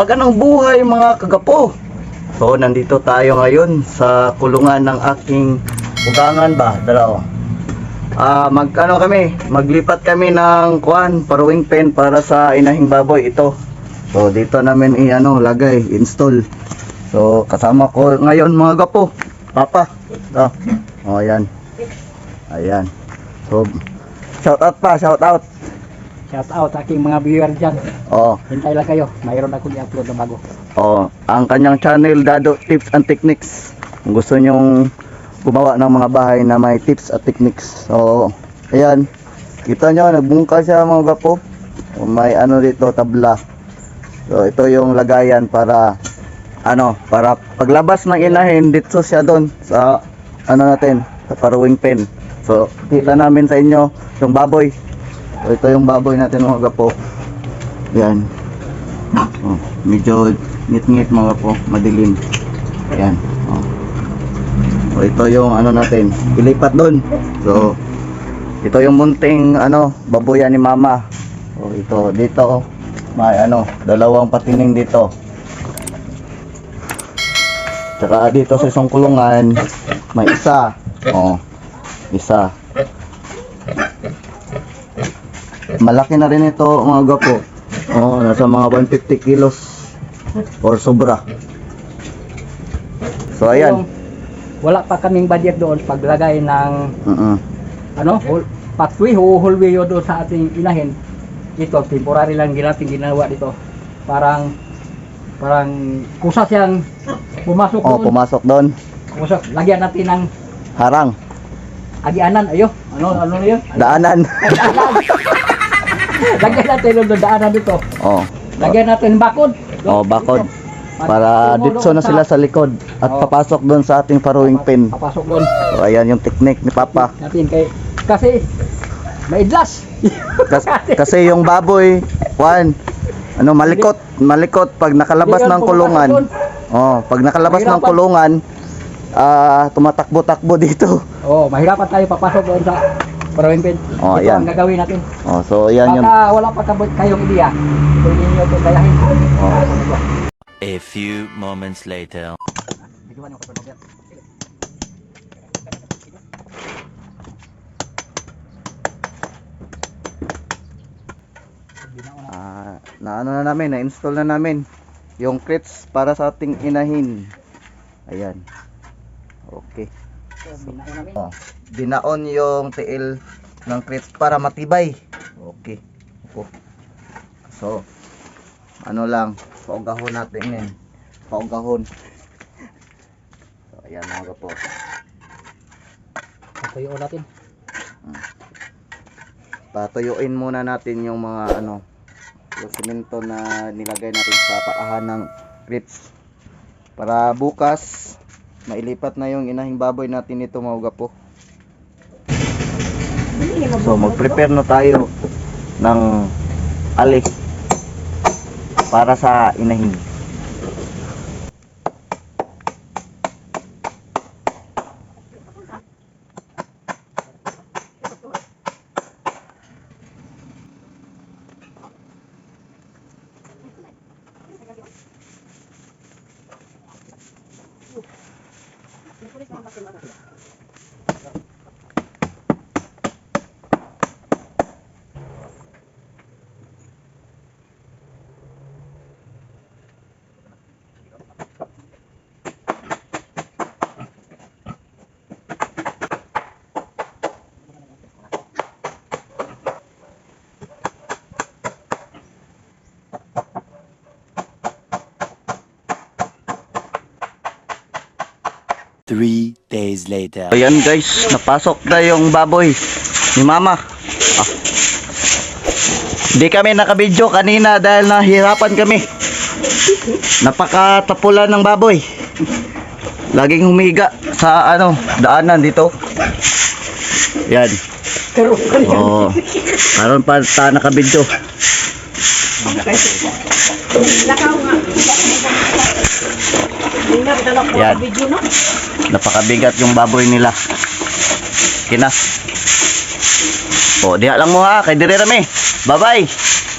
Magandang buhay mga kagapo. So nandito tayo ngayon sa kulungan ng aking ugangan ba, dalaw. Ah, magkano kami? Maglipat kami ng kuan, paruwing pen para sa inahing baboy ito. So dito namin i-ano, lagay, install. So kasama ko ngayon mga gapo. Papa. Oh, oh ayan. Ayan. So shout out pa, shout out. Shout out aking mga viewer dyan. Oh, Hintay lang kayo. Mayroon akong i-upload na bago. Oh, ang kanyang channel Dado Tips and Techniques. Kung gusto nyong gumawa ng mga bahay na may tips at techniques. So, ayan. Kita nyo, nagbungka siya mga gapo. May ano dito, tabla. So, ito yung lagayan para ano, para paglabas ng inahin, dito siya doon sa ano natin, sa paruwing pen. So, kita namin sa inyo yung baboy. Ito yung baboy natin mga gapo. Yan. Oh, medyo ngit-ngit mga po, madilim. Ayan. Oh. So, ito yung ano natin, ilipat doon. So, ito yung munting ano, baboyan ni mama. So, ito dito may ano, dalawang patining dito. Tsaka dito sa isang kulungan, may isa. Oh, isa. Malaki na rin ito mga gapo. Oh, nasa mga 150 kilos or sobra. So ayan. Yung Wala pa kaming budget doon paglagay ng Mm-mm. ano, hul, patwi, huhulwi yun doon sa ating inahin. Ito, temporary lang din natin ginawa dito. Parang parang kusa siyang pumasok Oh, doon. pumasok doon. Pumasok. Lagyan natin ng Harang. agianan. Ayo, ano, ano yun? Daanan. Daanan. Lagyan natin doon daanan dito. oh. Lagyan natin bakod. Oh, bakod. Para ditso na sila sa- likod at Oh. papasok doon sa ating paruwing pin. Papasok doon. So ayan yung technique ni Papa. natin kay kasi maidlas Kas- kasi yung baboy, Juan, ano malikot, malikot pag nakalabas ng kulungan. Oh, pag nakalabas ng Mahirapan. kulungan, ah tumatakbo-takbo dito. oh mahirapan tayo papasok doon sa parawing pin Oh, ito ayan. ang gagawin natin Oh, so ayan yung baka wala pa kabot kayong ideya kung ninyo ito kayahin Oh. A few moments later. Ah, na ano na namin, na-install na namin yung crates para sa ating inahin. Ayan. Okay. Oh, dinaon yung tiil ng crates para matibay. Okay. Opo. So, ano lang, paugahon natin yan. Paugahon. So, ayan mga kapo. tuyo natin Patuyuin muna natin yung mga ano, yung simento na nilagay natin sa paahan ng crates. Para bukas, mailipat na yung inahing baboy natin nito mga kapo. So mag-prepare na tayo ng alik para sa inahin. Three days later. Ayan guys, napasok na yung baboy ni mama. Ah. Di kami nakabidyo kanina dahil nahirapan kami. Napakatapulan ng baboy. Laging humiga sa ano, daanan dito. Yan. pero Oh. Karon pa ta nakabidyo. Yan. Napakabigat yung baboy nila. Kina. O, diha lang mo ha. Kay dire rami. Bye-bye.